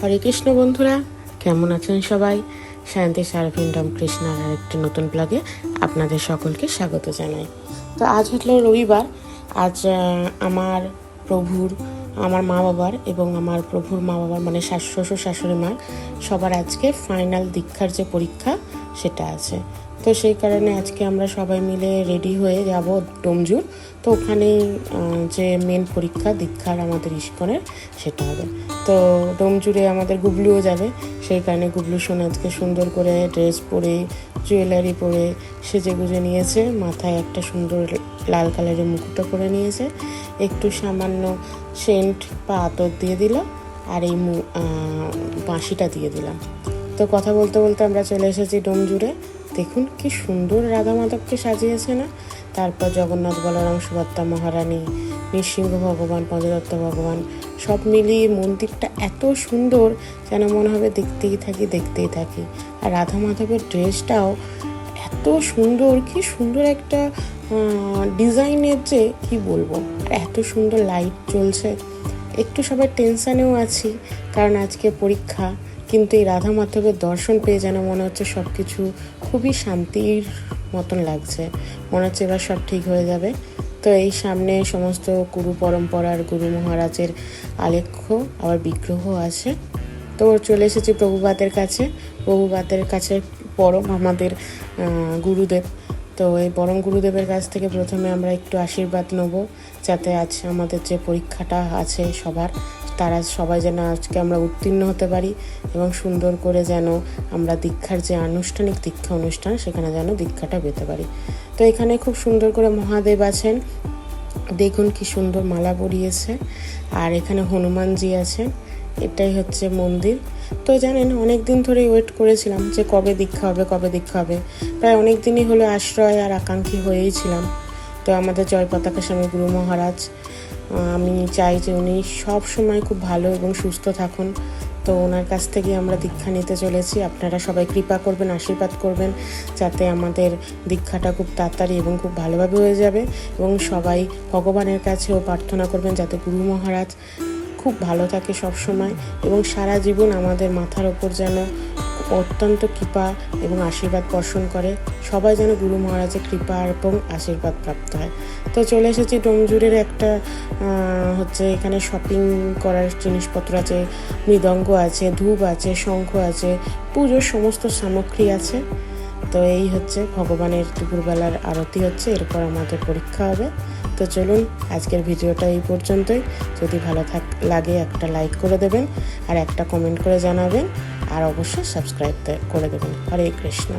হরে কৃষ্ণ বন্ধুরা, কেমন আছেন সবাই? শান্তি সার্ভিন্ডম কৃষ্ণার আরেকটি নতুন ব্লগে আপনাদের সকলকে স্বাগত জানাই। তো আজ হলো রবিবার, আজ আমার প্রভুর, আমার মা বাবার এবং আমার প্রভুর মা বাবার মানে শ্বশুর শাশুড়ি মা সবার আজকে ফাইনাল দীক্ষার যে পরীক্ষা সেটা আছে। তো সেই কারণে আজকে আমরা সবাই মিলে রেডি হয়ে যাব ডোমজুর। তো ওখানে যে মেন পরীক্ষা দীক্ষার আমাদের ইস্কনের, সেটা হবে। তো ডোমজুরে আমাদের গুবলুও যাবে। সেই কারণে গুবলু আজকে সুন্দর করে ড্রেস পরে, জুয়েলারি পরে সেজে গুজে নিয়েছে। মাথায় একটা সুন্দর লাল কালারের মুকুটও পরে নিয়েছে। একটু সামান্য সেন্ট বা আতর দিয়ে দিল আর এই বাঁশিটা দিয়ে দিলাম। তো কথা বলতে বলতে আমরা চলে এসেছি ডোমজুড়ে দেখুন কি সুন্দর রাধা মাধবকে সাজিয়েছে না? তারপর জগন্নাথ বলরাম, সুভদ্রা মহারানী নৃসিংহ ভগবান, পঞ্চদত্ত ভগবান, সব মিলিয়ে মন্দিরটা এত সুন্দর যেন মনে হবে দেখতেই থাকি দেখতেই থাকি। আর রাধা মাধবের ড্রেসটাও এত সুন্দর, কি সুন্দর একটা ডিজাইনের যে, কি বলব? এত সুন্দর লাইট চলছে একটু সবাই টেনশানেও আছি, কারণ আজকে পরীক্ষা। কিন্তু এই রাধা মাধবের দর্শন পেয়ে যেন মনে হচ্ছে সব কিছু খুবই শান্তির মতন লাগছে। মনে হচ্ছে এবার সব ঠিক হয়ে যাবে। তো এই সামনে সমস্ত গুরু পরম্পরার গুরু মহারাজের আলেখ্য, আবার বিগ্রহ আছে। তো চলে এসেছি প্রভুপাতের কাছে। প্রভুপাতের কাছে পরম আমাদের গুরুদেব। তো এই পরম গুরুদেবের কাছ থেকে প্রথমে আমরা একটু আশীর্বাদ নেব, যাতে আজ আমাদের যে পরীক্ষাটা আছে সবার, তারা সবাই যেন আজকে আমরা উত্তীর্ণ হতে পারি এবং সুন্দর করে যেন আমরা দীক্ষার যে আনুষ্ঠানিক দীক্ষা অনুষ্ঠান, সেখানে যেন দীক্ষাটা পেতে পারি। তো এখানে খুব সুন্দর করে মহাদেব আছেন। দেখুন কি সুন্দর মালা পরিয়েছে। আর এখানে হনুমানজি আছেন। এটাই হচ্ছে মন্দির। তো জানেন অনেক দিন ধরে ওয়েট করেছিলাম যে কবে দীক্ষা হবে, কবে দীক্ষা হবে। প্রায় অনেক দিনই হলো আশ্রয় আর আকাঙ্ক্ষী হয়েই ছিলাম। তো আমাদের জয় পতাকা স্বামী গুরু মহারাজ আমি চাই যে উনি সব সময় খুব ভালো এবং সুস্থ থাকুন। তো ওনার কাছ থেকে আমরা দীক্ষা নিতে চলেছি। আপনারা সবাই কৃপা করবেন, আশীর্বাদ করবেন, যাতে আমাদের দীক্ষাটা খুব তাড়াতাড়ি এবং খুব ভালোভাবে হয়ে যাবে। এবং সবাই ভগবানের কাছেও প্রার্থনা করবেন, যাতে গুরু মহারাজ খুব ভালো থাকে সব সময় এবং সারা জীবন আমাদের মাথার ওপর যেন অত্যন্ত কৃপা এবং আশীর্বাদ বর্ষণ করে। সবাই যেন গুরু মহারাজের কৃপা এবং আশীর্বাদ প্রাপ্ত হয়। তো চলে এসেছি ডোমজুরের একটা হচ্ছে এখানে শপিং করার জিনিসপত্র আছে, মৃদঙ্গ আছে, ধূপ আছে, শঙ্খ আছে, পুজোর সমস্ত সামগ্রী আছে। তো এই হচ্ছে ভগবানের দুপুরবেলার আরতি হচ্ছে, এরপর আমাদের পরীক্ষা হবে। তো চলুন, আজকের ভিডিওটা এই পর্যন্তই। যদি ভালো থাক, লাগে একটা লাইক করে দেবেন আর একটা কমেন্ট করে জানাবেন। আর অবশ্যই সাবস্ক্রাইব করে দেবেন। হরে কৃষ্ণ।